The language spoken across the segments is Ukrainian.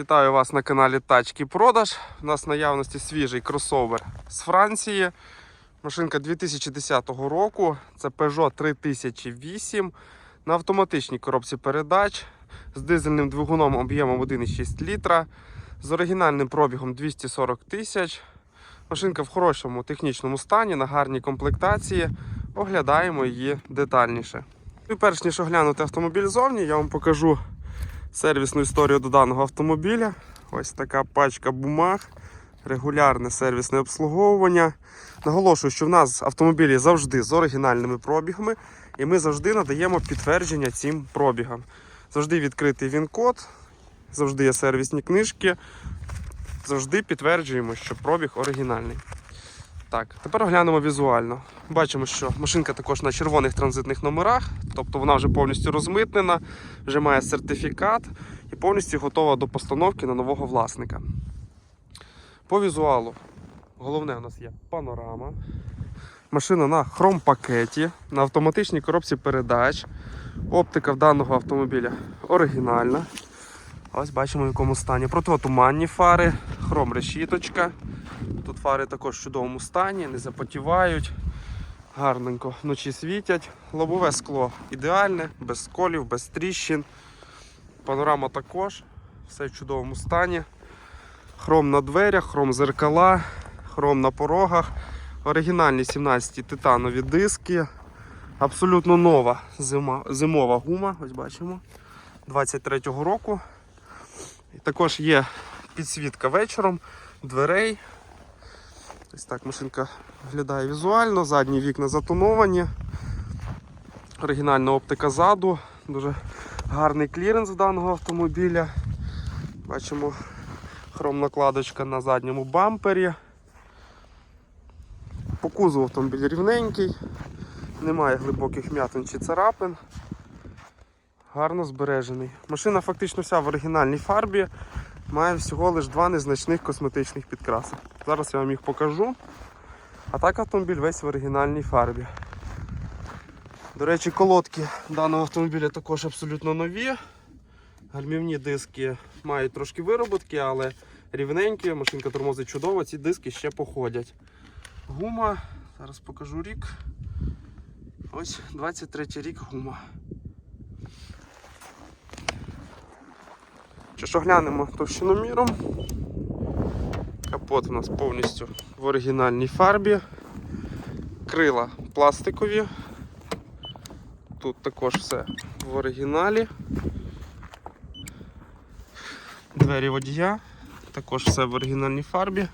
Вітаю вас на каналі Тачки Продаж. У нас в наявності свіжий кросовер з Франції. Машинка 2010 року. Це Peugeot 3008 на автоматичній коробці передач з дизельним двигуном об'ємом 1,6 літра, з оригінальним пробігом 240 тисяч. Машинка в хорошому технічному стані, на гарній комплектації. Оглядаємо її детальніше. І перш ніж оглянути автомобіль зовні, я вам покажу сервісну історію до даного автомобіля. Ось така пачка бумаг, регулярне сервісне обслуговування. Наголошую, що в нас автомобілі завжди з оригінальними пробігами, і ми завжди надаємо підтвердження цим пробігам. Завжди відкритий він-код, завжди є сервісні книжки. Завжди підтверджуємо, що пробіг оригінальний. Так, тепер оглянемо візуально. Бачимо, що машинка також на червоних транзитних номерах, тобто вона вже повністю розмитнена, вже має сертифікат і повністю готова до постановки на нового власника. По візуалу, головне у нас є панорама. Машина на хром-пакеті, на автоматичній коробці передач. Оптика в даного автомобіля оригінальна. Ось бачимо в якому стані. Противотуманні фари, хром решіточка. Тут фари також в чудовому стані, не запотівають, гарненько вночі світять. Лобове скло ідеальне, без сколів, без тріщин. Панорама також, все в чудовому стані. Хром на дверях, хром зеркала, хром на порогах. Оригінальні 17 титанові диски. Абсолютно нова зима, зимова гума, ось бачимо, 23-го року. І також є підсвітка вечором, дверей. Ось так машинка виглядає візуально, задні вікна затоновані. Оригінальна оптика ззаду, дуже гарний кліренс в даного автомобіля. Бачимо хром-накладочка на задньому бампері. По кузову автомобіль рівненький, немає глибоких м'ятин чи царапин. Гарно збережений. Машина фактично вся в оригінальній фарбі. Має всього лише два незначних косметичних підкраси. Зараз я вам їх покажу. А так автомобіль весь в оригінальній фарбі. До речі, колодки даного автомобіля також абсолютно нові. Гальмівні диски мають трошки вироботки, але рівненькі, машинка тормозить чудово, ці диски ще походять. Гума, зараз покажу рік. Ось 23 рік гума. Що ж оглянемо товщиноміром. Капот у нас повністю в оригінальній фарбі. Крила пластикові. Тут також все в оригіналі. Двері водія, також все в оригінальній фарбі.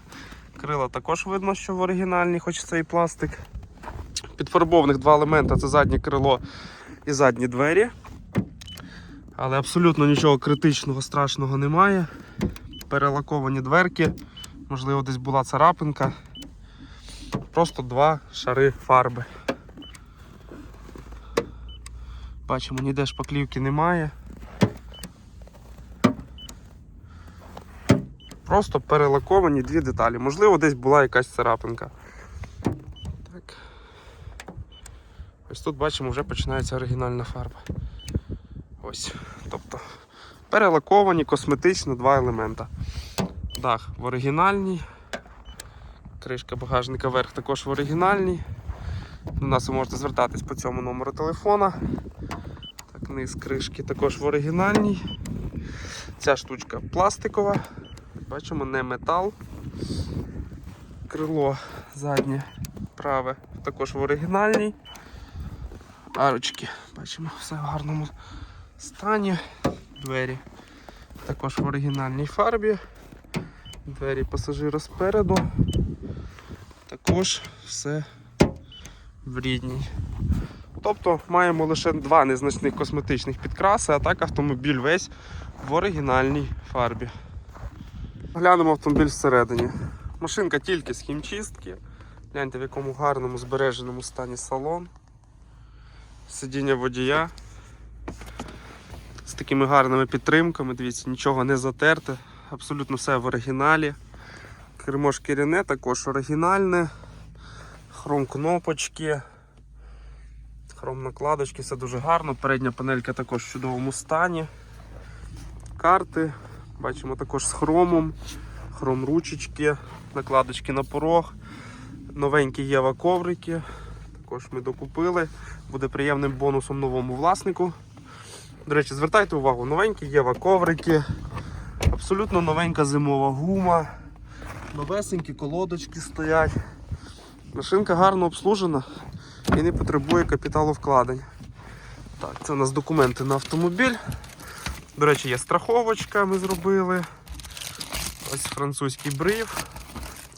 Крила також видно, що в оригінальній, хоч це і пластик. Підфарбованих два елемента це заднє крило і задні двері. Але абсолютно нічого критичного, страшного немає. Перелаковані дверки, можливо, десь була царапинка. Просто два шари фарби. Бачимо, ніде шпаклівки немає. Просто перелаковані дві деталі. Можливо, десь була якась царапинка. Так. Ось тут бачимо, вже починається оригінальна фарба. Ось. Тобто перелаковані косметично два елемента. Дах в оригінальній. Кришка багажника верх також в оригінальній. До нас ви можете звертатись по цьому номеру телефона. Так, низ кришки також в оригінальній. Ця штучка пластикова. Бачимо, не метал. Крило заднє праве також в оригінальній. Арочки, бачимо, все в гарному стані. Двері також в оригінальній фарбі. Двері пасажира спереду. Також все в рідній. Тобто маємо лише два незначних косметичних підкраси, а так автомобіль весь в оригінальній фарбі. Глянемо автомобіль всередині. Машинка тільки з хімчистки. Гляньте в якому гарному збереженому стані салон. Сидіння водія такими гарними підтримками. Дивіться, нічого не затерте, абсолютно все в оригіналі. Кермо шкіряне також оригінальне. Хром кнопочки, хром накладочки, все дуже гарно. Передня панелька також в чудовому стані. Карти, Бачимо також з хромом, хром ручечки, накладочки на порог, новенькі Єва коврики. Також ми докупили. Буде приємним бонусом новому власнику. До речі, звертайте увагу, новенькі Єва коврики, абсолютно новенька зимова гума, новесенькі колодочки стоять. Машинка гарно обслужена і не потребує капіталовкладень. Так, це у нас документи на автомобіль. До речі, є страховочка, ми зробили. Ось французький бриф.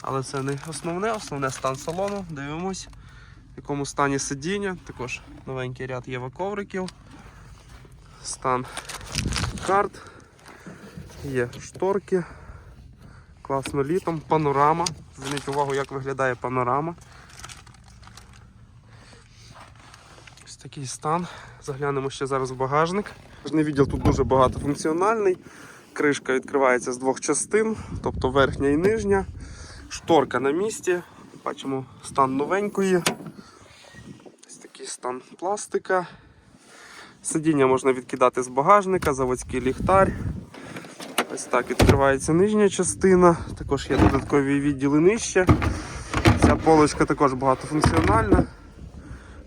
Але це не основне, основне стан салону. Дивимось, в якому стані сидіння. Також новенький ряд Єва ковриків. Стан карт. Є шторки. Класно літом. Панорама. Зверніть увагу, як виглядає панорама. Ось такий стан. Заглянемо ще зараз в багажник. Багажний відділ тут дуже багатофункціональний. Кришка відкривається з двох частин, тобто верхня і нижня. Шторка на місці. Бачимо стан новенької. Ось такий стан пластика. Сидіння можна відкидати з багажника, заводський ліхтар. Ось так відкривається нижня частина. Також є додаткові відділи нижче. Ця полочка також багатофункціональна.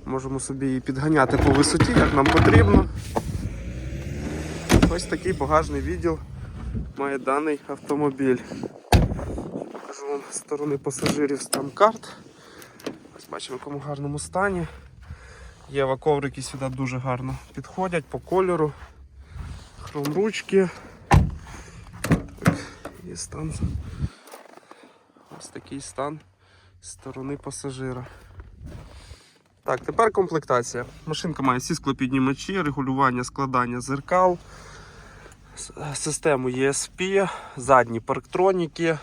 Можемо собі її підганяти по висоті, як нам потрібно. Ось такий багажний відділ має даний автомобіль. Покажу вам з сторони пасажирів стан карт. Ось бачимо, в якому гарному стані. Єва коврики сюди дуже гарно підходять по кольору. Хром ручки. Так, є стан. Ось такий стан з сторони пасажира. Так, тепер комплектація. Машинка має всі склопіднімачі, регулювання складання зеркал, систему ESP, задні парктроніки,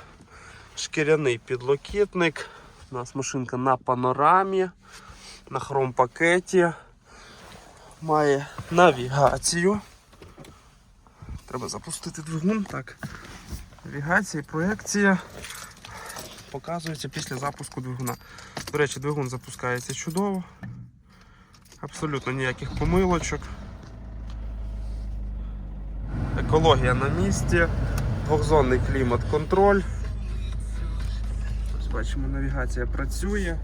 шкіряний підлокітник. У нас машинка на панорамі, на хром-пакеті. Має навігацію. Треба запустити двигун. Так. Навігація, проекція показується після запуску двигуна. До речі, двигун запускається чудово. Абсолютно ніяких помилочок. Екологія на місці, двохзонний клімат-контроль. Ось бачимо, навігація працює,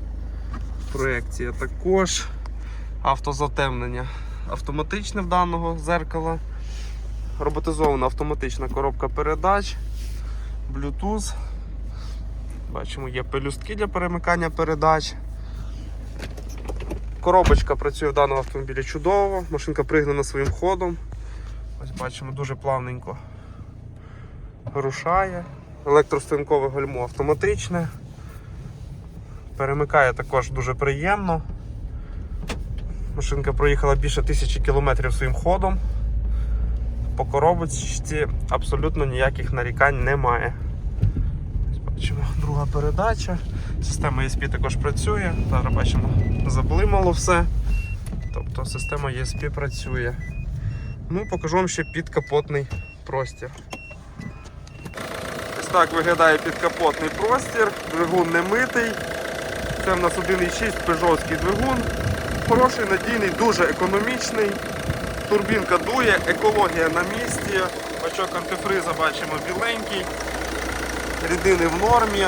проекція також, автозатемнення автоматичне в даного зеркала, роботизована автоматична коробка передач, Bluetooth. Бачимо, є пелюстки для перемикання передач. Коробочка працює в даному автомобілі чудово, машинка пригнана своїм ходом. Ось бачимо, дуже плавненько рушає. Електростоянкове гальмо автоматичне. Перемикає також дуже приємно. Машинка проїхала більше тисячі кілометрів своїм ходом. По коробочці абсолютно ніяких нарікань немає. Бачимо, друга передача. Система ESP також працює. Зараз бачимо, заблимало все. Тобто система ESP працює. Ну, покажу вам ще підкапотний простір. Ось так виглядає підкапотний простір. Двигун не митий. Це в нас 1,6 пежовський двигун. Хороший, надійний, дуже економічний. Турбінка дує, екологія на місці. Бачок антифриза бачимо біленький. Рідини в нормі.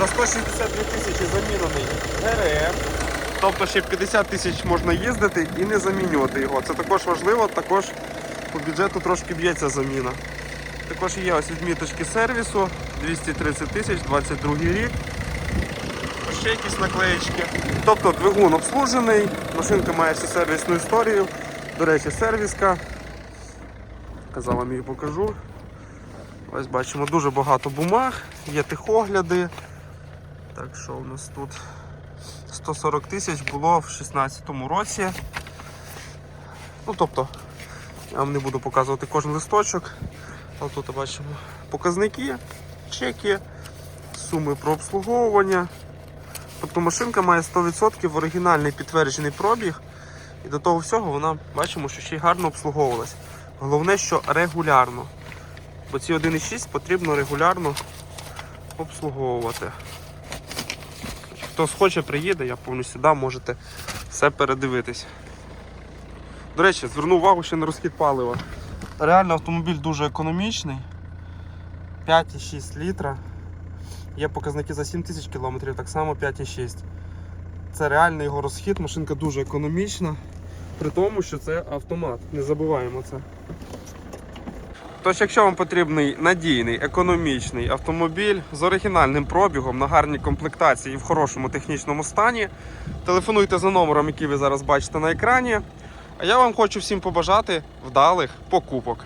На 162 тисячі замінений ГРМ. Тобто ще 50 тисяч можна їздити і не замінювати його. Це також важливо, також по бюджету трошки б'ється заміна. Також є ось відміточки сервісу 230 тисяч, 22 рік. Ще якісь наклеєчки. Тобто двигун обслужений, машинка має всю сервісну історію. До речі, сервіска. Казав вам її покажу. Ось бачимо дуже багато бумаг, є тихогляди. Так що у нас тут 140 тисяч було в 2016 році. Ну тобто, я вам не буду показувати кожен листочок. Але тут бачимо показники, чеки, суми про обслуговування. Тобто машинка має 100% оригінальний підтверджений пробіг. І до того всього вона бачимо, що ще й гарно обслуговувалась. Головне, що регулярно. Бо ці 1,6 потрібно регулярно обслуговувати. Хто схоче, приїде, я повністю сюди можете все передивитись. До речі, зверну увагу ще на розхід палива. Реально автомобіль дуже економічний. 5,6 літра. Є показники за 7 тисяч кілометрів, так само 5,6. Це реальний його розхід, машинка дуже економічна, при тому, що це автомат. Не забуваємо це. Тож, якщо вам потрібний надійний, економічний автомобіль з оригінальним пробігом на гарній комплектації і в хорошому технічному стані, телефонуйте за номером, який ви зараз бачите на екрані. А я вам хочу всім побажати вдалих покупок.